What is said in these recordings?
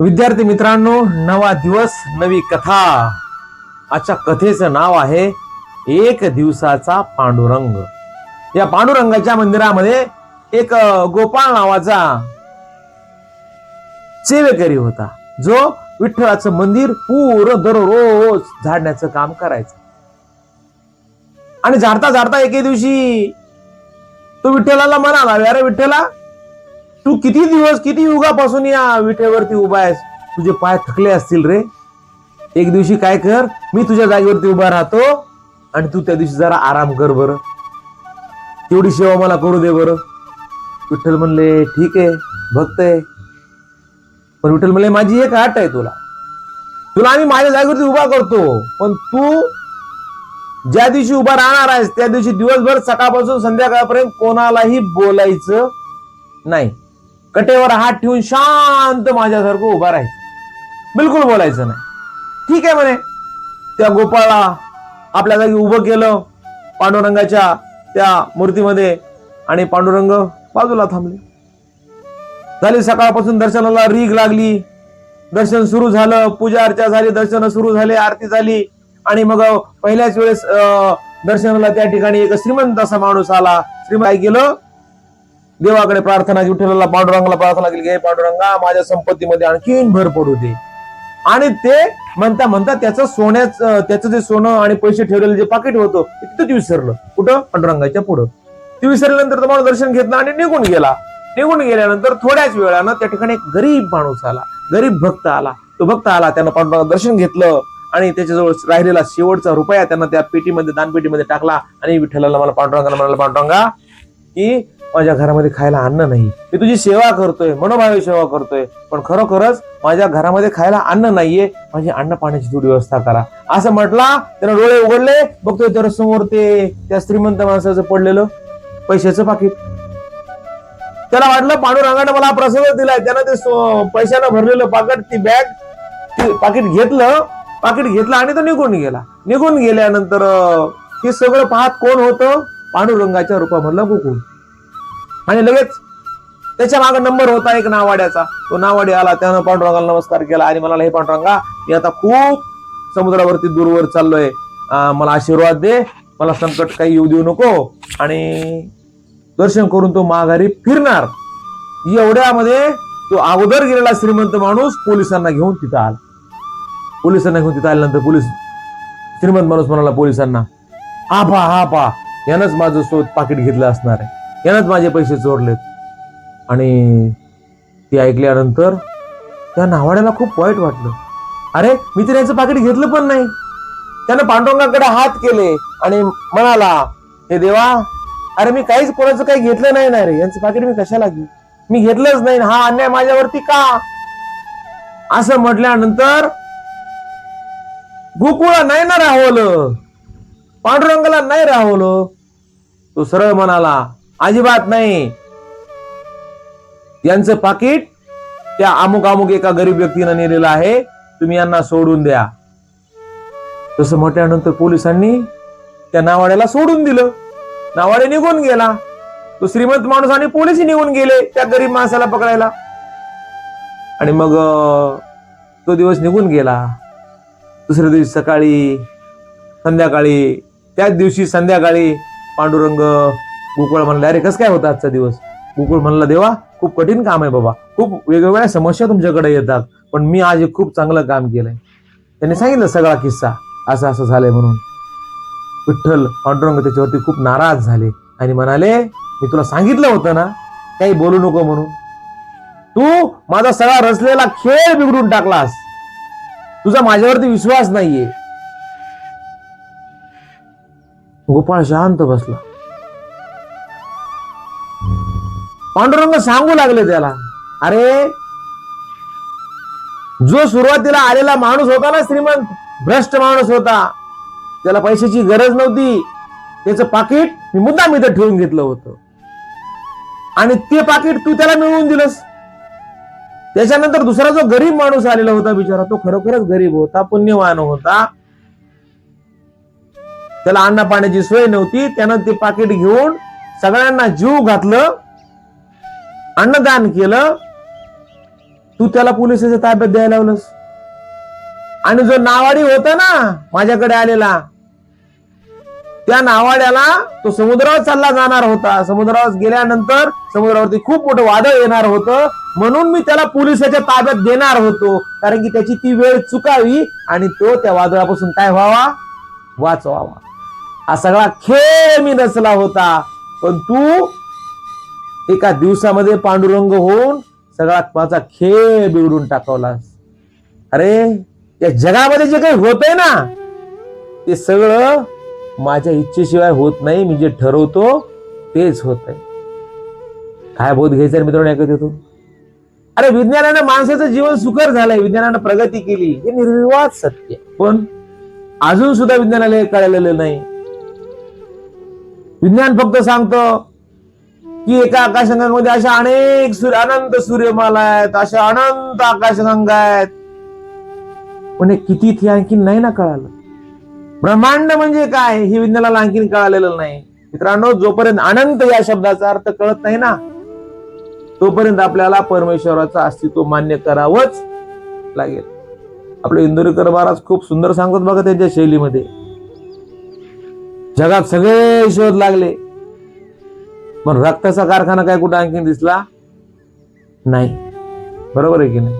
विद्यार्थी मित्रांनो नवा दिवस नवी कथा. आजच्या कथेचं नाव आहे एक दिवसाचा पांडुरंग. या पांडुरंगाच्या मंदिरामध्ये एक गोपाळ नावाचा सेवेकरी होता. जो विठ्ठलाचं मंदिर पूर्ण दररोज झाडण्याचं काम करायचं. आणि झाडता झाडता एके दिवशी तो विठ्ठलाला म्हणाला अरे विठ्ठला तू किती दिवस किती युगापासून या विठेवरती उभा आहेस? तुझे पाय थकले असतील रे. एक दिवशी काय कर मी तुझ्या जागेवरती उभा राहतो आणि तू त्या दिवशी जरा आराम कर बरं. तेवढी सेवा मला करू दे बरं. विठ्ठल म्हणले ठीक आहे भक्त आहे पण विठ्ठल म्हणले माझी एक आट आहे तुला. तुला आम्ही माझ्या जागेवरती उभा करतो पण तू ज्या दिवशी उभा राहणार आहेस त्या दिवशी दिवसभर सकाळपासून संध्याकाळपर्यंत कोणालाही बोलायचं नाही. कटेवर हात ठेवून शांत माझ्यासारखं उभा राहायचं. बिलकुल बोलायचं नाही. ठीक आहे म्हणे. त्या गोपाळला आपल्या जागी उभं केलं. पांडुरंगाच्या त्या मूर्तीमध्ये आणि पांडुरंग बाजूला थांबले. झाली सकाळपासून दर्शनाला रीग लागली. दर्शन सुरू झालं. पूजा अर्चा झाली दर्शन सुरू झाले आरती झाली. आणि मग पहिल्याच वेळेस दर्शनाला त्या ठिकाणी एक श्रीमंत असा माणूस आला. श्रीमंत गेलं देवाकडे प्रार्थना केली, विठ्ठलाला पांडुरंगाला प्रार्थना केली हे पांडुरंगा माझ्या संपत्तीमध्ये आणखीन भर पडू दे. आणि ते म्हणता म्हणता त्याचं सोन्याच त्याचं जे सोनं आणि पैसे ठेवलेलं जे पाकिट होतं ते विसरलं. कुठं? पांडुरंगाच्या पुढं. ते विसरल्यानंतर तो माणूस दर्शन घेतलं आणि निघून गेला. निघून गेल्यानंतर थोड्याच वेळानं त्या ठिकाणी एक गरीब माणूस आला. गरीब भक्त आला. तो भक्त आला त्यानं पांडुरंगा दर्शन घेतलं आणि त्याच्याजवळ राहिलेला शेवटचा रुपया त्यानं त्या पेटीमध्ये दानपेटीमध्ये टाकला आणि विठ्ठलाला मला पांडुरंगाला म्हणाला पांडुरंगा की माझ्या घरामध्ये खायला अन्न नाही. मी तुझी सेवा करतोय मनोभावे सेवा करतोय पण खरोखरच माझ्या घरामध्ये खायला अन्न नाहीये. माझी अन्न पाण्याची थोडी व्यवस्था करा. असं म्हटला त्यानं डोळे उघडले बघतोय तर समोर ते त्या श्रीमंत माणसाचं पडलेलं पैशाचं पाकिट. त्याला वाटलं पांडुरंगाने मला प्रसंग दिलाय. त्यानं ते पैशानं भरलेलं पाकिट ती बॅग ती पाकिट घेतलं. पाकिट घेतलं आणि तो निघून गेला. निघून गेल्यानंतर हे सगळं पाहत कोण होतं? पांडुरंगाच्या रूपामधला गोकुळ. आणि लगेच त्याच्यामागे नंबर होता एक नावाड्याचा. तो नावाडी आला त्यानं पांडुरंगाला नमस्कार केला आणि म्हणाला हे पांडुरंगा मी आता खूप समुद्रावरती दूरवर चाललोय. मला आशीर्वाद दे मला संकट काही येऊ देऊ नको आणि दर्शन करून तो माघारी फिरणार. एवढ्यामध्ये तो अगोदर गेलेला श्रीमंत माणूस पोलिसांना घेऊन तिथं आला. पोलिसांना घेऊन तिथं आल्यानंतर पोलीस श्रीमंत माणूस म्हणाला पोलिसांना हा पा हा पा यानंच माझं शोध पाकिट घेतलं असणार आहे. यानंच माझे पैसे चोरलेत. आणि ते ऐकल्यानंतर त्या नावाड्याला खूप वाईट वाटलं. अरे मी तर याचं पाकिट घेतलं पण नाही. त्यानं पांडुरंगाकडे हात केले आणि म्हणाला हे देवा अरे मी काहीच कोणाचं काही घेतलं नाही ना रे. यांचं पाकिट मी कशाला घेऊ? मी घेतलंच नाही हा अन्याय माझ्यावरती का? असं म्हटल्यानंतर गोकुळा नाही ना राहवलं. पांडुरंगाला नाही राहवलं. तो सरळ म्हणाला अजिबात नाही. यांचं पाकिट त्या अमुक अमुक एका गरीब व्यक्तीनं नेलेलं आहे. तुम्ही यांना सोडून द्या. तसं म्हटल्यानंतर पोलिसांनी त्या नावाड्याला सोडून दिलं. नावाडे निघून गेला. तो श्रीमंत माणूस आणि पोलीस निघून गेले त्या गरीब माणसाला पकडायला. आणि मग तो दिवस निघून गेला. दुसऱ्या दिवशी सकाळी संध्याकाळी त्याच दिवशी संध्याकाळी पांडुरंग गोकुळ म्हणला अरे कसं काय होता आजचा दिवस? गोकुळ म्हणला देवा खूप कठीण काम आहे बाबा. खूप वेगवेगळ्या समस्या तुमच्याकडे येतात पण मी आज एक खूप चांगलं काम केलंय. त्यांनी सांगितलं सगळा किस्सा असं असं झालंय म्हणून. विठ्ठल पांडुरंग त्याच्यावरती खूप नाराज झाले आणि म्हणाले मी तुला सांगितलं होतं ना काही बोलू नको म्हणून. तू माझा सगळा रचलेला खेळ बिघडून टाकलास. तुझा माझ्यावरती विश्वास नाहीये. गोपाळ शांत बसला. पांडुरंग सांगू लागले त्याला अरे जो सुरुवातीला आलेला माणूस होता ना श्रीमंत भ्रष्ट माणूस होता त्याला पैशाची गरज नव्हती त्याचं पाकिट मी मुद्दाम इथं ठेवून घेतलं होतं. आणि ते पाकिट तू त्याला मिळवून दिलंस. त्याच्यानंतर दुसरा जो गरीब माणूस आलेला होता बिचारा तो खरोखरच गरीब होता पुण्यवान होता. त्याला अन्न पाण्याची सोय नव्हती त्यानं ते पाकिट घेऊन सगळ्यांना जीव घातलं. अन्नदान केलं तू त्याला पोलिसाच्या ताब्यात द्यायला लावलंस. आणि जो नावाडी होता ना माझ्याकडे आलेला त्या नावाड्याला तो समुद्रावर चालला जाणार होता. समुद्रावर गेल्यानंतर समुद्रावरती खूप मोठं वादळ येणार होतं. म्हणून मी त्याला पोलिसाच्या ताब्यात देणार होतो. कारण की त्याची ती वेळ चुकावी आणि तो त्या वादळापासून काय व्हावा? वाचवावा. हा सगळा खेळ मी नसला होता. पण तू एका दिवसामध्ये पांडुरंग होऊन सगळा माझा खेळ बिघडून टाकवला. अरे या जगामध्ये जे काही होतंय ना ते सगळं माझ्या इच्छेशिवाय होत नाही मी जे ठरवतो तेच होत आहे काय बोध घ्यायचा मित्रांनो ऐकत येतो अरे विज्ञानानं माणसाचं जीवन सुकर झालंय विज्ञानानं प्रगती केली हे निर्विवाद सत्य. आहे. पण अजून सुद्धा विज्ञानाला हे कळलेलं नाही. विज्ञान फक्त सांगतं की एका आकाशगंगामध्ये अशा अनेक सूर्य अनंत सूर्यमाला आहेत अशा अनंत आकाशगंगा आहेत. पण हे किती ती आणखी नाही ना कळालं. ब्रह्मांड म्हणजे काय? हे विज्ञानाला आणखीन कळालेलं नाही. मित्रांनो जोपर्यंत अनंत या शब्दाचा अर्थ कळत नाही ना तोपर्यंत आपल्याला परमेश्वराचं अस्तित्व मान्य करावंच लागेल. आपले इंदोरीकर महाराज खूप सुंदर सांगतात बघा त्यांच्या शैलीमध्ये. जगात सगळे शोध लागले. पण रक्ताचा कारखाना काय कुठं आणखीन दिसला? नाही. बरोबर आहे की नाही?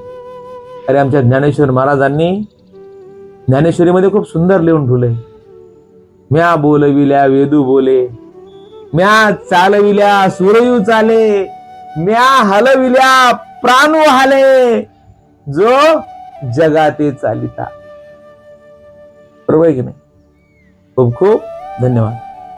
अरे आमच्या ज्ञानेश्वर महाराजांनी ज्ञानेश्वरीमध्ये खूप सुंदर लिहून ठेवलंय म्या बोलविल्या वेदू बोले. म्या चालविल्या सुरयू चाले. म्या हलविल्या प्राणू हाले. जो जगाते चालिता. बरोबर आहे की नाही? खूप खूप धन्यवाद.